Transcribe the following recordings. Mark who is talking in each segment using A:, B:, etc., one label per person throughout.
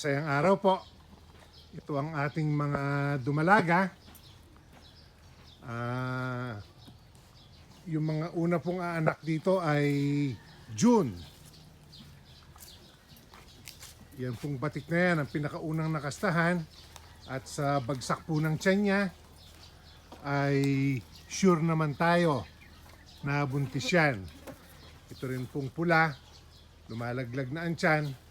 A: Masayang araw po. Ito ang ating mga dumalaga. Ah, yung mga una pong aanak dito ay June. Yan pong batik na yan, ang pinakaunang nakastahan. At sa bagsak po ng tiyan niya, ay sure naman tayo na buntis yan. Ito rin pong pula, lumalaglag na ang tiyan.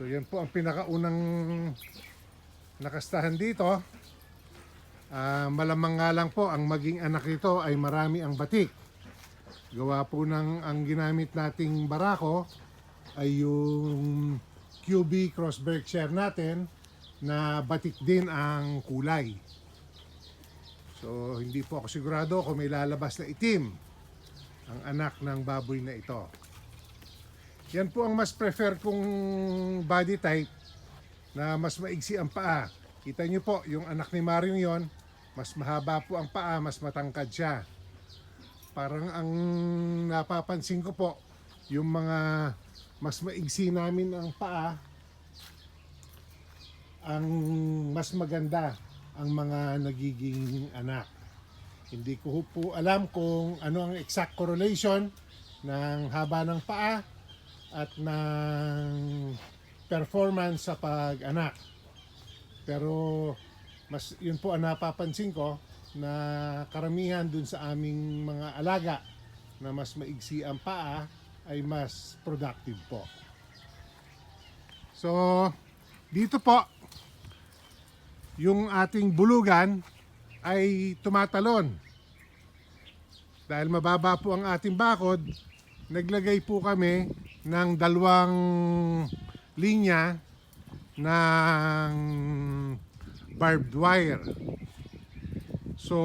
A: So yan po ang pinakaunang nakastahan dito. Ah, malamang nga lang po ang maging anak nito ay marami ang batik. Gawa po ng ang ginamit nating barako ay yung QB Cross Berkshire natin na batik din ang kulay. So hindi po ako sigurado kung may lalabas na itim ang anak ng baboy na ito. Yan po ang mas prefer kong body type na mas maigsi ang paa. Kita nyo po, yung anak ni Mario yon, mas mahaba po ang paa, mas matangkad siya. Parang ang napapansin ko po, yung mga mas maigsi namin ang paa, ang mas maganda ang mga nagiging anak. Hindi ko po alam kung ano ang exact correlation ng haba ng paa at ng performance sa pag-anak. Pero mas yun po ang napapansin ko na karamihan dun sa aming mga alaga na mas maigsi ang paa ay mas productive po. So, dito po, yung ating bulugan ay tumatalon. Dahil mababa po ang ating bakod, naglagay po kami ng dalawang linya ng barbed wire. So,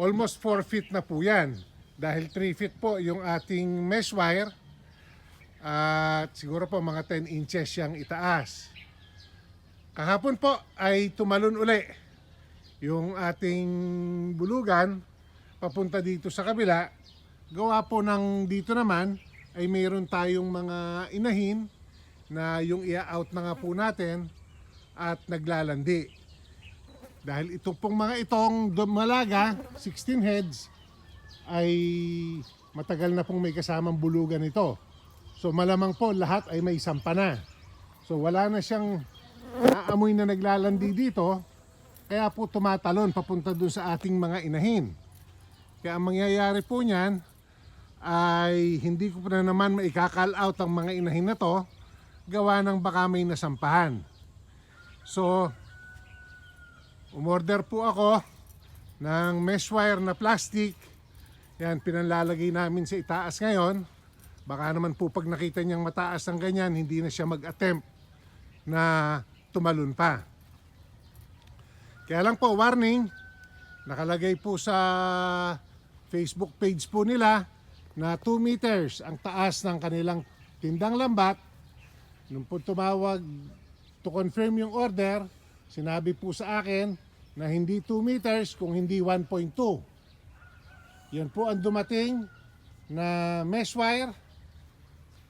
A: almost 4 feet na po yan. Dahil 3 feet po yung ating mesh wire at siguro po mga 10 inches siyang itaas. Kahapon po ay tumalon uli yung ating bulugan papunta dito sa kabila. Gawa po ng dito naman ay mayroon tayong mga inahin na yung ia-out na nga po natin at naglalandi. Dahil itong pong mga itong dumalaga, 16 heads, ay matagal na pong may kasamang bulugan ito. So malamang po lahat ay may sampa na. So wala na siyang naamoy na naglalandi dito, kaya po tumatalon papunta dun sa ating mga inahin. Kaya ang mangyayari po niyan ay hindi ko na naman maikakal out ang mga inahin na to gawa ng baka may nasampahan. So, umorder po ako ng mesh wire na plastic. Yan, pinanlalagay namin sa itaas ngayon. Baka naman po pag nakita niyang mataas ang ganyan, hindi na siya mag-attempt na tumalon pa. Kaya lang po, warning, nakalagay po sa Facebook page po nila na 2 meters ang taas ng kanilang tindang lambat. Nung po tumawag to confirm yung order, sinabi po sa akin na hindi 2 meters kung hindi 1.2. Yan po ang dumating na mesh wire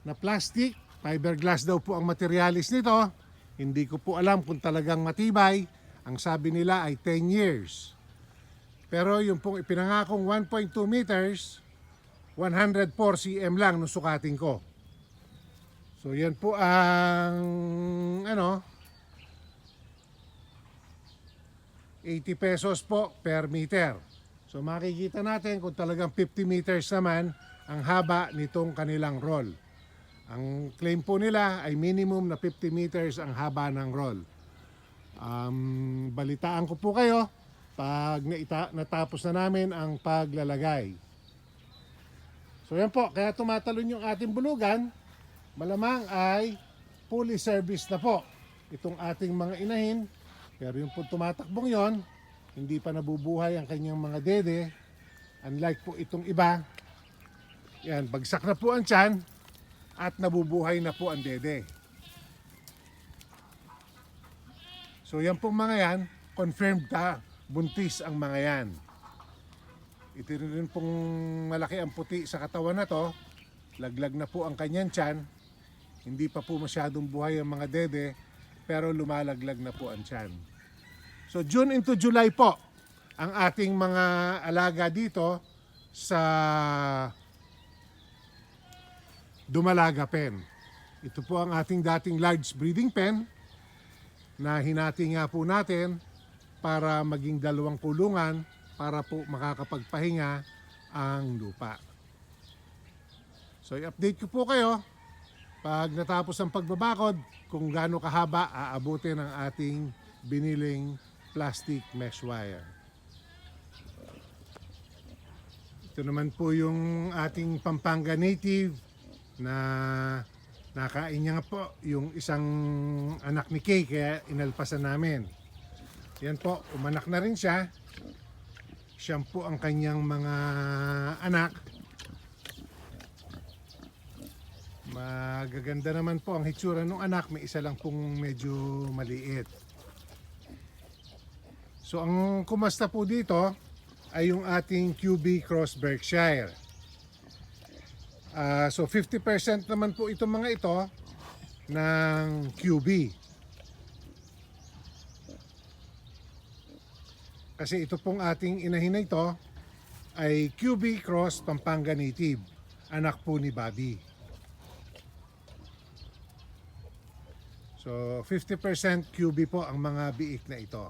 A: na plastic. Fiberglass daw po ang materialis nito. Hindi ko po alam kung talagang matibay. Ang sabi nila ay 10 years. Pero yung pong ipinangakong 1.2 meters, 104 cm lang nung sukatin ko. So yan po ang ano 80 pesos po per meter. So makikita natin kung talagang 50 meters naman ang haba nitong kanilang roll. Ang claim po nila ay minimum na 50 meters ang haba ng roll. Um, balitaan ko po kayo pag naita, natapos na namin ang paglalagay. So yan po, kaya tumatalon yung ating bulugan, malamang ay fully serviced na po itong ating mga inahin. Pero yung po tumatakbong yon, hindi pa nabubuhay ang kanyang mga dede. Unlike po itong iba, yan, bagsak na po ang tiyan at nabubuhay na po ang dede. So yan pong mga yan, confirmed ta, buntis ang mga yan. Ito rin pong malaki ang puti sa katawan na to. Laglag na po ang kanyang tiyan. Hindi pa po masyadong buhay ang mga dede, pero lumalaglag na po ang tiyan. So June into July po ang ating mga alaga dito sa Dumalaga Pen. Ito po ang ating dating large breeding pen na hinati nga po natin para maging dalawang kulungan para po makakapagpahinga ang lupa. So i-update ko po kayo pag natapos ang pagbabakod kung gaano kahaba aabutin ang ating biniling plastic mesh wire. Ito naman po yung ating Pampanga native na nakain niya nga po yung isang anak ni Kay kaya inalpasan namin. Yan po, umanak na rin siya. Siya po ang kanyang mga anak. Magaganda naman po ang hitsura ng anak. May isa lang pong medyo maliit. So ang kumasta po dito ay yung ating QB Cross Berkshire. Ah, so 50% naman po itong mga ito ng QB. Kasi ito pong ating inahin na ito ay QB Cross Pampanga Native. Anak po ni Bobby. So 50% QB po ang mga biik na ito.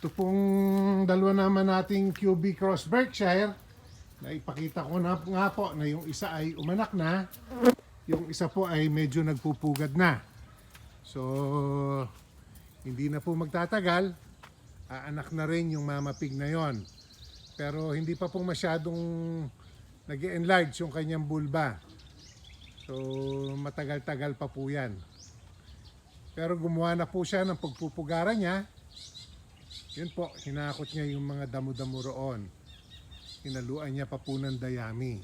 A: Ito pong dalawa naman nating QB Cross Berkshire na ipakita ko na nga po na yung isa ay umanak na yung isa po ay medyo nagpupugad na. So, hindi na po magtatagal. Aanak na rin yung mama pig na yon. Pero hindi pa po masyadong nag enlarge yung kanyang bulba. So, matagal-tagal pa po yan. Pero gumawa na po siya ng pagpupugaran niya. Yun po, hinakot niya yung mga damo-damo roon. Hinaluan niya pa po ng dayami.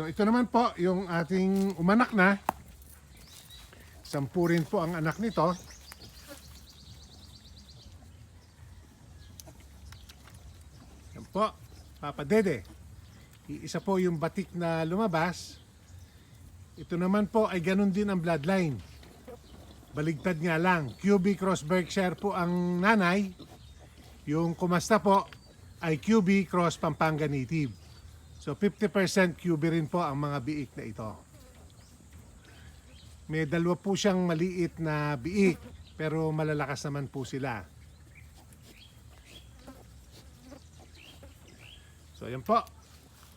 A: So ito naman po yung ating umanak na. Sampu rin po ang anak nito. Yan po, Papa Dede. Isa po yung batik na lumabas. Ito naman po ay ganun din ang bloodline. Baligtad nga lang. QB Cross Berkshire po ang nanay. Yung kumasta po ay QB Cross Pampanga Native. So 50% QB rin po ang mga biik na ito. May dalawa po siyang maliit na biik pero malalakas naman po sila. So yan po.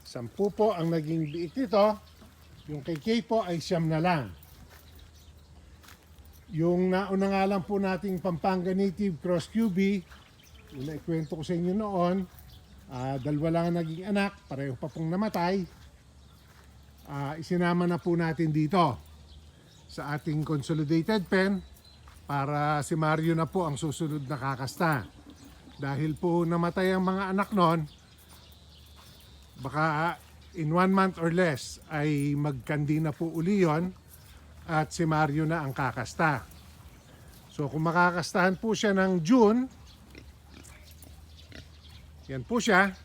A: Sampu po ang naging biik nito. Yung kay Kay po ay siyam na lang. Yung nauna nga lang po nating Pampanga Native Cross QB, yung naikwento ko sa inyo noon, Ah, dalawa lang ang naging anak, pareho pa pong namatay. Ah, isinama na po natin dito sa ating consolidated pen para si Mario na po ang susunod na kakasta. Dahil po namatay ang mga anak noon, baka in one month or less ay magkandi na po uli yun at si Mario na ang kakasta. So kung makakastahan po siya ng June, yan po siya.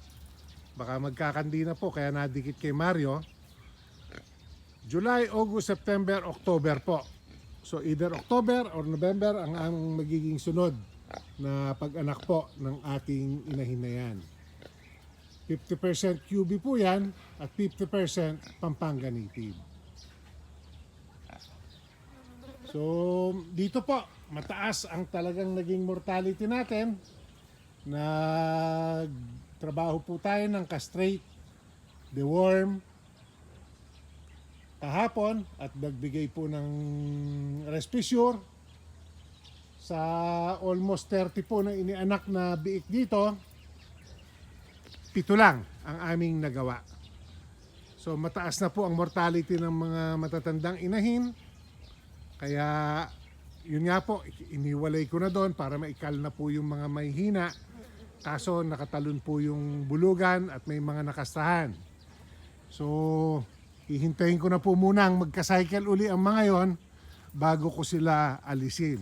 A: Baka magkakandi na po kaya nadikit kay Mario. July, August, September, October po. So either October or November ang aming magiging sunod na pag-anak po ng ating inahin na yan. 50% QB po yan at 50% Pampanga Native. So dito po, mataas ang talagang naging mortality natin nagtrabaho po tayo ng castrate, deworm, kahapon at nagbigay po ng respisure sa almost 30 po na inianak na biik dito, pito lang ang aming nagawa. So mataas na po ang mortality ng mga matatandang inahin. Kaya yun nga po, iniwalay ko na doon para maikal na po yung mga may hina. Kaso nakatalon po yung bulugan at may mga nakastahan. So, hihintayin ko na po munang magka-cycle uli ang mga yon bago ko sila alisin.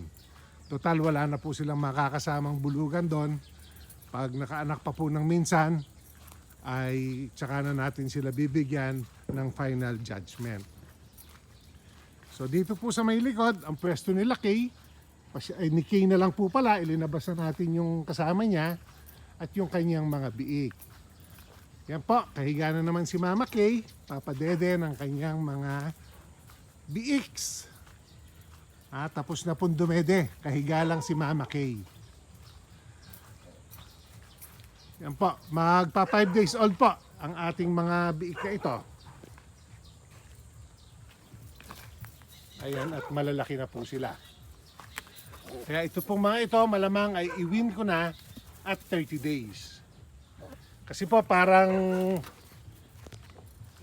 A: Total, wala na po silang makakasamang bulugan doon. Pag nakaanak pa po ng minsan, ay tsaka na natin sila bibigyan ng final judgment. So dito po sa may likod, ang pwesto nila Kay, ay, ni Kay na lang po pala, ilinabas na natin yung kasama niya at yung kanyang mga biik. Yan po, kahiga na naman si Mama Kay, papadede ng kanyang mga biiks. Ah, tapos na pong dumede, kahiga lang si Mama Kay. Yan po, magpa 5 days old po ang ating mga biik na ito. Ayan, at malalaki na po sila. Kaya ito pong mga ito, malamang ay iwin ko na at 30 days. Kasi po parang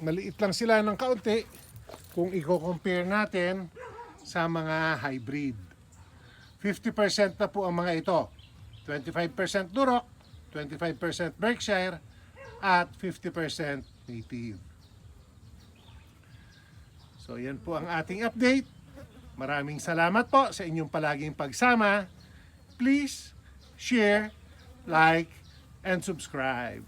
A: maliit lang sila ng kaunti kung i-compare natin sa mga hybrid. 50% na po ang mga ito. 25% Duroc, 25% Berkshire, at 50% native. So yan po ang ating update. Maraming salamat po sa inyong palaging pagsama. Please share, like, and subscribe.